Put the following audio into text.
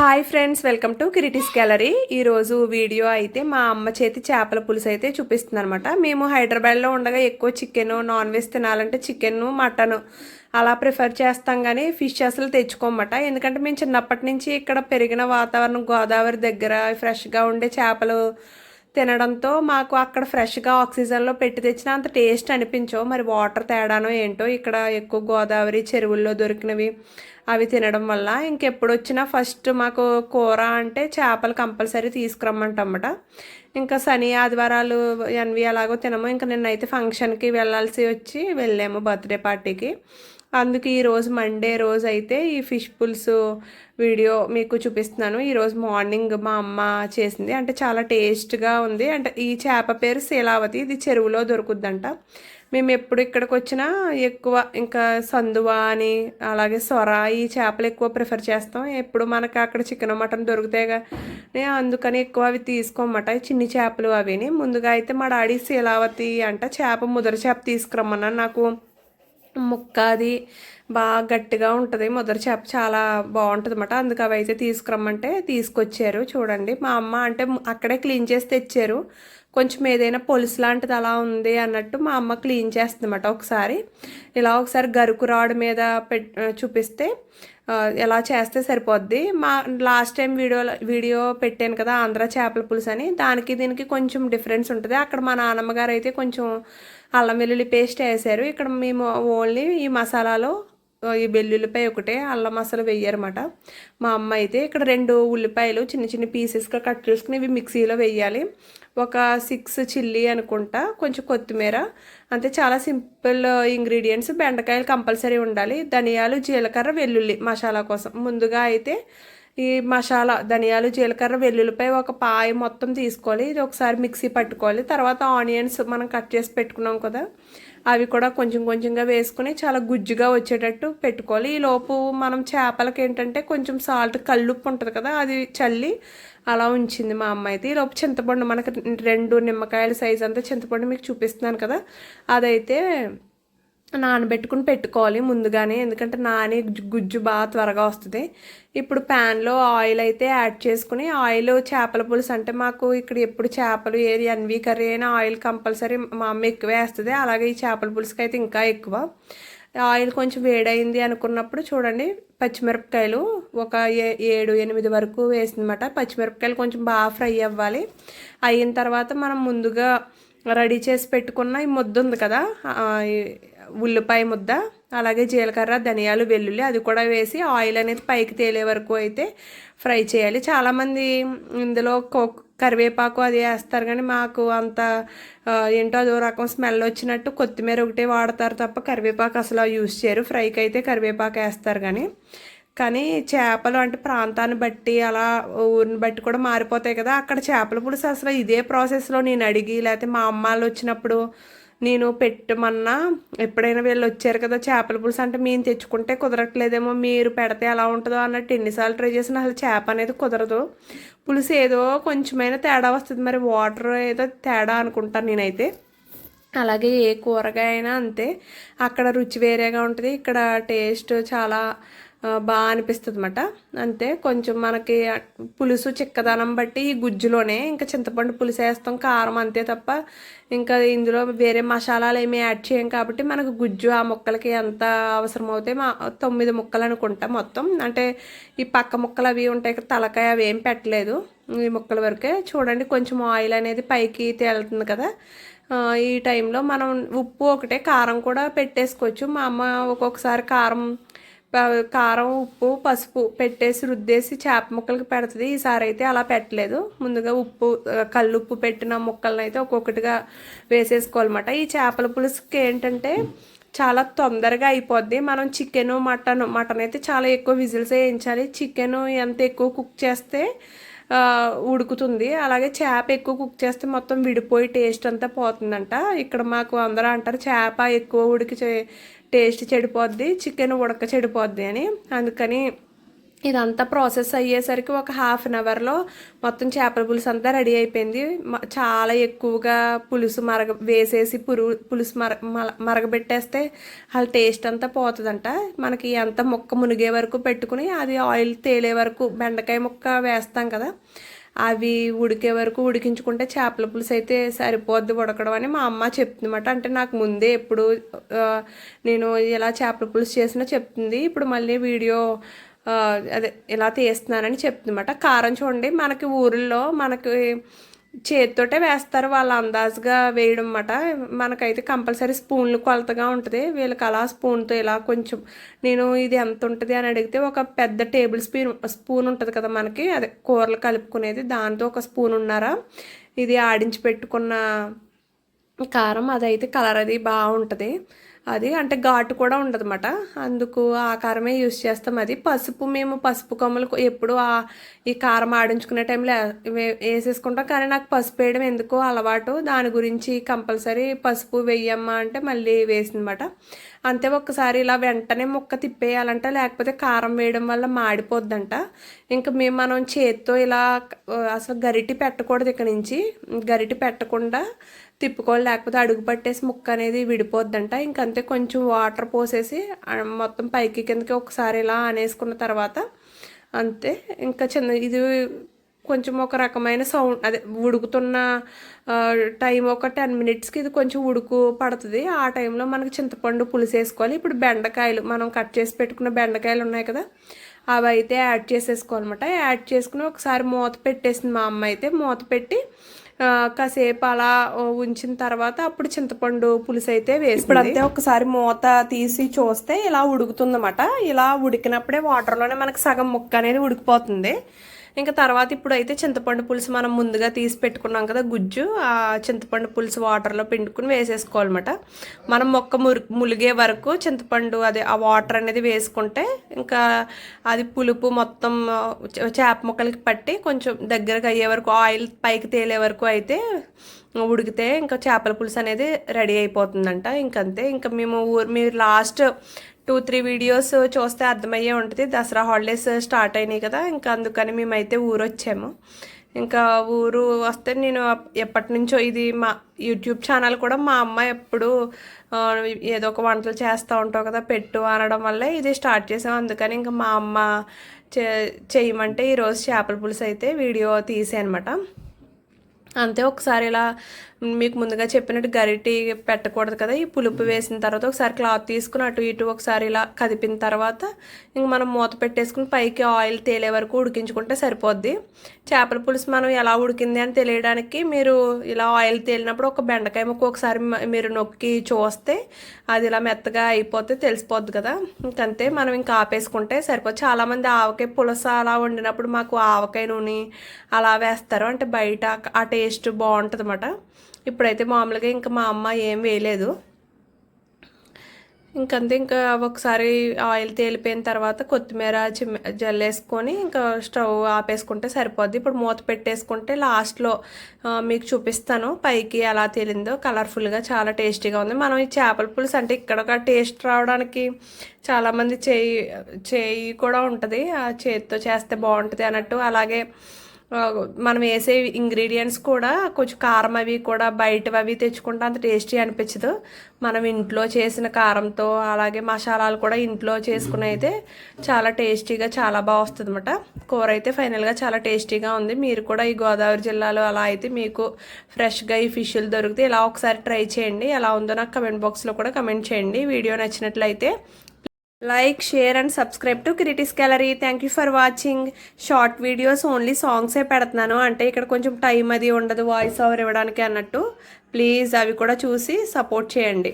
Hi friends welcome to Kiriti's gallery. ఈరోజు video అయితే మా అమ్మ చేతి చేపల పులుసు అయితే చూపిస్తుంది అనమాట మేము హైదరాబాద్లో ఉండగా ఎక్కువ చికెన్ నాన్ వెజ్ తినాలంటే చికెన్ మటన్ అలా ప్రిఫర్ చేస్తాం కానీ ఫిష్ అసలు తెచ్చుకోమట. ఎందుకంటే మేము చిన్నప్పటి నుంచి ఇక్కడ పెరిగిన వాతావరణం గోదావరి దగ్గర ఫ్రెష్గా ఉండే చేపలు తినడంతో మాకు అక్కడ ఫ్రెష్గా ఆక్సిజన్లో పెట్టి తెచ్చిన అంత టేస్ట్ అనిపించవు. మరి వాటర్ తేడానో ఏంటో ఇక్కడ ఎక్కువ గోదావరి చెరువుల్లో దొరికినవి అవి తినడం వల్ల ఇంకెప్పుడు వచ్చినా ఫస్ట్ మాకు కూర అంటే చేపలు కంపల్సరీ తీసుకురమ్మంటమాట ఇంకా శని ఆదివారాలు ఎన్వి అలాగో తినము. ఇంకా నిన్నైతే ఫంక్షన్కి వెళ్ళాల్సి వచ్చి వెళ్ళాము బర్త్డే పార్టీకి. అందుకు ఈరోజు మండే రోజు అయితే ఈ ఫిష్ పులుసు వీడియో మీకు చూపిస్తున్నాను. ఈరోజు మార్నింగ్ మా అమ్మ చేసింది. అంటే చాలా టేస్ట్గా ఉంది. అంటే ఈ చేప పేరు శీలావతి. ఇది చెరువులో దొరుకుద్దంట. మేము ఎప్పుడు ఇక్కడికి వచ్చినా ఎక్కువ ఇంకా సందువ అని అలాగే సొర ఈ చేపలు ఎక్కువ ప్రిఫర్ చేస్తాం. ఎప్పుడు మనకు అక్కడ చికెన్ మటన్ దొరుకుతాయి కానీ అందుకని ఎక్కువ అవి తీసుకోమట. చిన్ని చేపలు అవిని. ముందుగా అయితే మా డాడీ శీలావతి అంట చేప ముదర చేప తీసుకురమ్మన్నాను నాకు ముక్క అది బాగా గట్టిగా ఉంటుంది. మొదటి చేప చాలా బాగుంటుంది అనమాట అందుకు అవి అయితే తీసుకురమ్మంటే తీసుకొచ్చారు. చూడండి మా అమ్మ అంటే అక్కడే క్లీన్ చేసి తెచ్చారు. కొంచెం ఏదైనా పొలుసు లాంటిది అలా ఉంది అన్నట్టు మా అమ్మ క్లీన్ చేస్తుందన్నమాట ఒకసారి. ఇలా ఒకసారి గరుకు రాడ్ మీద పెట్ చూపిస్తే ఎలా చేస్తే సరిపోద్ది? మా లాస్ట్ టైం వీడియో వీడియో పెట్టాను కదా ఆంధ్ర చేపల పులుసు అని. దానికి దీనికి కొంచెం డిఫరెన్స్ ఉంటుంది. అక్కడ మా నాన్నమ్మ గారు అయితే కొంచెం అల్లం వెల్లుల్లి పేస్ట్ వేసారు. ఇక్కడ మేము ఓన్లీ ఈ మసాలాలో ఈ వెల్లుల్లిపాయ ఒకటే అల్లం మసాలా వేయారన్నమాట. మా అమ్మ అయితే ఇక్కడ రెండు ఉల్లిపాయలు చిన్న చిన్న పీసెస్గా కట్ చేసుకుని ఇవి మిక్సీలో వెయ్యాలి ఒక సిక్స్ చిల్లీ అనుకుంటా కొంచెం కొత్తిమీర అంతే చాలా సింపుల్ ఇంగ్రీడియంట్స్ బెండకాయలు కంపల్సరీ ఉండాలి. ధనియాలు జీలకర్ర వెల్లుల్లి మసాలా కోసం. ముందుగా అయితే ఈ మసాలా ధనియాలు జీలకర్ర వెల్లుల్లిపై ఒక పాయ మొత్తం తీసుకోవాలి. ఇది ఒకసారి మిక్సీ పట్టుకోవాలి. తర్వాత ఆనియన్స్ మనం కట్ చేసి పెట్టుకున్నాం కదా అవి కూడా కొంచెం కొంచెంగా వేసుకుని చాలా గుజ్జుగా వచ్చేటట్టు పెట్టుకోవాలి. ఈ లోపు మనం చేపలకి ఏంటంటే కొంచెం సాల్ట్ కల్లుప్పు ఉంటుంది కదా అది చల్లి అలా ఉంచింది మా అమ్మ అయితే. ఈ లోపు చింతపండు మనకి రెండు నిమ్మకాయల సైజ్ అంతా చింతపండు మీకు చూపిస్తున్నాను కదా అదైతే నానబెట్టుకుని పెట్టుకోవాలి ముందుగానే. ఎందుకంటే నాని గుజ్జు బాగా త్వరగా వస్తుంది. ఇప్పుడు ప్యాన్లో ఆయిల్ అయితే యాడ్ చేసుకుని ఆయిల్ చేపల పులుసు అంటే మాకు ఇక్కడ ఎప్పుడు చేపలు ఏది ఎన్వి కర్రీ అయినా ఆయిల్ కంపల్సరీ మా అమ్మ ఎక్కువ వేస్తుంది. అలాగే ఈ చేపల పులుసుకి అయితే ఇంకా ఎక్కువ. ఆయిల్ కొంచెం వేడైంది అనుకున్నప్పుడు చూడండి పచ్చిమిరపకాయలు ఒక ఏడు ఎనిమిది వరకు వేసిందన్నమాట. పచ్చిమిరపకాయలు కొంచెం బాగా ఫ్రై అవ్వాలి. అయిన తర్వాత మనం ముందుగా రెడీ చేసి పెట్టుకున్న ఈ ముద్ద ఉంది కదా ఉల్లిపాయ ముద్ద అలాగే జీలకర్ర ధనియాలు వెల్లుల్లి అది కూడా వేసి ఆయిల్ అనేది పైకి తేలే వరకు అయితే ఫ్రై చేయాలి. చాలామంది ఇందులో కరివేపాకు అది వేస్తారు కానీ మాకు అంత ఏంటో అదో రకం స్మెల్ వచ్చినట్టు కొత్తిమీర ఒకటే వాడతారు తప్ప కరివేపాకు అసలు యూజ్ చేయరు. ఫ్రైకి అయితే కరివేపాకు వేస్తారు కానీ కానీ చేపలు అంటే ప్రాంతాన్ని బట్టి అలా ఊరిని బట్టి కూడా మారిపోతాయి కదా. అక్కడ చేపల పులుసు అసలు ఇదే ప్రాసెస్లో నేను అడిగి లేకపోతే మా అమ్మాళ్ళు వచ్చినప్పుడు నేను పెట్టమన్నా ఎప్పుడైనా వీళ్ళు వచ్చారు కదా చేపల పులుసు అంటే మేము తెచ్చుకుంటే కుదరట్లేదేమో మీరు పెడితే ఎలా ఉంటుందో అన్నట్టు ఎన్నిసార్లు ట్రై చేసినా అసలు చేప అనేది కుదరదు. పులుసు ఏదో కొంచెమైనా తేడా వస్తుంది మరి వాటర్ ఏదో తేడా అనుకుంటాను నేనైతే. అలాగే ఏ కూరగాయ అయినా అంతే. అక్కడ రుచి వేరేగా ఉంటుంది ఇక్కడ టేస్ట్ చాలా బాగా అనిపిస్తుంది అనమాట అంతే కొంచెం మనకి పులుసు చిక్కదనం బట్టి ఈ గుజ్జులోనే ఇంకా చింతపండు పులుసు వేస్తాం కారం అంతే తప్ప ఇంకా ఇందులో వేరే మసాలాలు ఏమి యాడ్ చేయం కాబట్టి మనకు గుజ్జు ఆ ముక్కలకి ఎంత అవసరం అవుతాయి మా తొమ్మిది ముక్కలు అనుకుంటాం మొత్తం. అంటే ఈ పక్క ముక్కలు అవి ఉంటాయి తలకాయ అవి ఏం పెట్టలేదు ఈ ముక్కల వరకే. చూడండి కొంచెం ఆయిల్ అనేది పైకి తేలుతుంది కదా. ఈ టైంలో మనం ఉప్పు ఒకటే కారం కూడా పెట్టేసుకోవచ్చు. మా అమ్మ ఒక్కొక్కసారి కారం కారం ఉప్పు పసుపు పెట్టేసి రుద్దేసి చేప ముక్కలకి పెడుతుంది. ఈసారి అయితే అలా పెట్టలేదు. ముందుగా ఉప్పు కల్లుప్పు పెట్టిన ముక్కలను అయితే ఒక్కొక్కటిగా వేసేసుకోవాలన్నమాట. ఈ చేపల పులుసుకి ఏంటంటే చాలా తొందరగా అయిపోద్ది. మనం చికెను మటన్ మటన్ అయితే చాలా ఎక్కువ విజిల్స్ వేయించాలి. చికెను ఎంత ఎక్కువ కుక్ చేస్తే ఉడుకుతుంది. అలాగే చేప ఎక్కువ కుక్ చేస్తే మొత్తం విడిపోయి టేస్ట్ అంతా పోతుందంట. ఇక్కడ మాకు అందరూ అంటారు చేప ఎక్కువ ఉడికి టేస్ట్ చెడిపోద్ది చికెన్ ఉడక చెడిపోద్ది అని. అందుకని ఇదంతా ప్రాసెస్ అయ్యేసరికి ఒక హాఫ్ అన్ అవర్లో మొత్తం చేపల పులుసు అంతా రెడీ అయిపోయింది. చాలా ఎక్కువగా పులుసు మరగ వేసేసి పురు పులుసు మర మల- మరగబెట్టేస్తే వాళ్ళ టేస్ట్ అంతా పోతుందంట. మనకి అంత ముక్క మునిగే వరకు పెట్టుకుని అది ఆయిల్ తేలే వరకు బెండకాయ ముక్క వేస్తాం కదా అవి ఉడికే వరకు ఉడికించుకుంటే చేపల పులుసు అయితే సరిపోద్ది ఉడకడం అని మా అమ్మ చెప్తుందన్నమాట. అంటే నాకు ముందే ఎప్పుడు నేను ఎలా చేపల పులుసు చేసినా చెప్తుంది. ఇప్పుడు మళ్ళీ వీడియో అదే ఇలా తీస్తున్నానని చెప్తుందన్నమాట. కారం చూడండి మనకి ఊరిలో మనకి చేతితోటే వేస్తారు వాళ్ళ అందాజుగా వేయడం అన్నమాట మనకైతే కంపల్సరీ స్పూన్లు కొలతగా ఉంటుంది. వీళ్ళకి అలా స్పూన్తో ఇలా కొంచెం నేను ఇది ఎంత ఉంటుంది అని అడిగితే ఒక పెద్ద టేబుల్ స్పూన్ స్పూన్ ఉంటుంది కదా మనకి అదే కూరలు కలుపుకునేది దాంతో ఒక స్పూన్ ఉన్నారా? ఇది ఆడించి పెట్టుకున్న కారం అదైతే కలర్ అది బాగుంటుంది. అది అంటే ఘాటు కూడా ఉండదన్నమాట. అందుకు ఆ కారమే యూస్ చేస్తాం అది. పసుపు మేము పసుపు కొమ్మలు ఎప్పుడు ఆ ఈ కారం ఆడించుకునే టైంలో వేసేసుకుంటాం. కానీ నాకు పసుపు వేయడం ఎందుకో అలవాటు. దాని గురించి కంపల్సరీ పసుపు వెయ్యమ్మా అంటే మళ్ళీ వేసిందన్నమాట. అంతే ఒక్కసారి ఇలా వెంటనే ముక్క తిప్పేయాలంట లేకపోతే కారం వేయడం వల్ల మాడిపోద్దంట. ఇంకా మేము మనం చేత్తో ఇలా అసలు గరిటి పెట్టకూడదు ఇక్కడ నుంచి. గరిటి పెట్టకుండా తిప్పుకోవాలి లేకపోతే అడుగు పట్టేసి ముక్క అనేది విడిపోద్దంట. ఇంకంతే కొంచెం వాటర్ పోసేసి మొత్తం పైకి కిందకి ఒకసారి ఇలా అనేసుకున్న తర్వాత అంతే. ఇంకా చిన్న ఇది కొంచెం ఒక రకమైన సౌండ్ అదే ఉడుకుతున్న టైం ఒక టెన్ మినిట్స్కి ఇది కొంచెం ఉడుకు పడుతుంది. ఆ టైంలో మనకి చింతపండు పులుసు వేసుకోవాలి ఇప్పుడు బెండకాయలు మనం కట్ చేసి పెట్టుకున్న బెండకాయలు ఉన్నాయి కదా అవి అయితే యాడ్ చేసేసుకోవాలన్నమాట. యాడ్ చేసుకుని ఒకసారి మూత పెట్టేసింది మా అమ్మ అయితే. మూత పెట్టి కాసేపు అలా ఉంచిన తర్వాత అప్పుడు చింతపండు పులుసు అయితే వేసి ఇప్పుడు అంతే ఒకసారి మూత తీసి చూస్తే ఇలా ఉడుకుతుందన్నమాట. ఇలా ఉడికినప్పుడే వాటర్లోనే మనకి సగం ముక్క అనేది ఉడికిపోతుంది. ఇంకా తర్వాత ఇప్పుడు అయితే చింతపండు పులుసు మనం ముందుగా తీసి పెట్టుకున్నాం కదా గుజ్జు. ఆ చింతపండు పులుసు వాటర్లో పిండుకుని వేసేసుకోవాలన్నమాట. మనం మొక్క మురి ములిగే వరకు చింతపండు అదే ఆ వాటర్ అనేది వేసుకుంటే ఇంకా అది పులుపు మొత్తం చేప ముక్కలకి పట్టి కొంచెం దగ్గరకు అయ్యే వరకు ఆయిల్ పైకి తేలే వరకు అయితే ఉడికితే ఇంకా చేపల పులుసు అనేది రెడీ అయిపోతుందంట. ఇంకంతే. ఇంకా మేము ఊరు మీరు లాస్ట్ టూ త్రీ వీడియోస్ చూస్తే అర్థమయ్యే ఉంటుంది. దసరా హాలిడేస్ స్టార్ట్ అయినాయి కదా ఇంకా అందుకని మేమైతే ఊరు వచ్చాము ఇంకా ఊరు వస్తే నేను ఎప్పటి నుంచో ఇది మా యూట్యూబ్ ఛానల్ కూడా మా అమ్మ ఎప్పుడు ఏదో ఒక వంటలు చేస్తూ ఉంటావు కదా పెట్టు అనడం వల్ల ఇది స్టార్ట్ చేసాం. అందుకని ఇంకా మా అమ్మ చే చేయమంటే ఈరోజు చేపల పులుసు అయితే వీడియో తీసే అనమాట అంతే ఒకసారి ఇలా మీకు ముందుగా చెప్పినట్టు గరిటి పెట్టకూడదు కదా ఈ పులుపు వేసిన తర్వాత ఒకసారి క్లాత్ తీసుకుని అటు ఇటు ఒకసారి ఇలా కదిపిన తర్వాత ఇంక మనం మూత పెట్టేసుకుని పైకి ఆయిల్ తేలే వరకు ఉడికించుకుంటే సరిపోద్ది. చేపల పులుసు మనం ఎలా ఉడికింది అని తెలియడానికి మీరు ఇలా ఆయిల్ తేలినప్పుడు ఒక బెండకాయ ముక్క ఒకసారి మీరు నొక్కి చూస్తే అది ఇలా మెత్తగా అయిపోతే తెలిసిపోద్ది కదా. ఇంకంతే మనం ఇంకా ఆపేసుకుంటే సరిపోద్ది. చాలామంది ఆవకాయ పులస అలా వండినప్పుడు మాకు ఆవకాయ నూనె అలా వేస్తారు. అంటే బయట ఆ టేస్ట్ టేస్ట్ బాగుంటుంది అన్నమాట ఇప్పుడైతే మామూలుగా ఇంకా మా అమ్మ ఏం వేయలేదు. ఇంకంతే ఇంకా ఒకసారి ఆయిల్ తేలిపోయిన తర్వాత కొత్తిమీర చిమ్మ జల్లేసుకొని ఇంకా స్టవ్ ఆపేసుకుంటే సరిపోద్ది. ఇప్పుడు మూత పెట్టేసుకుంటే లాస్ట్లో మీకు చూపిస్తాను పైకి ఎలా తేలిందో. కలర్ఫుల్గా చాలా టేస్టీగా ఉంది. మనం ఈ చేపల పులుసు అంటే ఇక్కడ ఒక టేస్ట్ రావడానికి చాలామంది చేయి చేయి కూడా ఉంటుంది. ఆ చేతితో చేస్తే బాగుంటుంది అన్నట్టు. అలాగే మనం వేసే ఇంగ్రీడియంట్స్ కూడా కొంచెం కారం అవి కూడా బయటవి అవి తెచ్చుకుంటే అంత టేస్టీ అనిపించదు. మనం ఇంట్లో చేసిన కారంతో అలాగే మసాలాలు కూడా ఇంట్లో చేసుకుని అయితే చాలా టేస్టీగా చాలా బాగా వస్తుంది అనమాట కూర అయితే ఫైనల్గా చాలా టేస్టీగా ఉంది. మీరు కూడా ఈ గోదావరి జిల్లాలో అలా అయితే మీకు ఫ్రెష్గా ఈ ఫిష్లు దొరికితే ఇలా ఒకసారి ట్రై చేయండి. ఎలా ఉందో నాకు కమెంట్ బాక్స్లో కూడా కమెంట్ చేయండి. వీడియో నచ్చినట్లయితే like share and subscribe to Kiriti's gallery thank you for watching short videos only సాంగ్సే పెడుతున్నాను. అంటే ఇక్కడ కొంచెం టైం అది ఉండదు వాయిస్ ఓవర్ ఇవ్వడానికి అన్నట్టు. ప్లీజ్ అవి కూడా చూసి సపోర్ట్ చేయండి.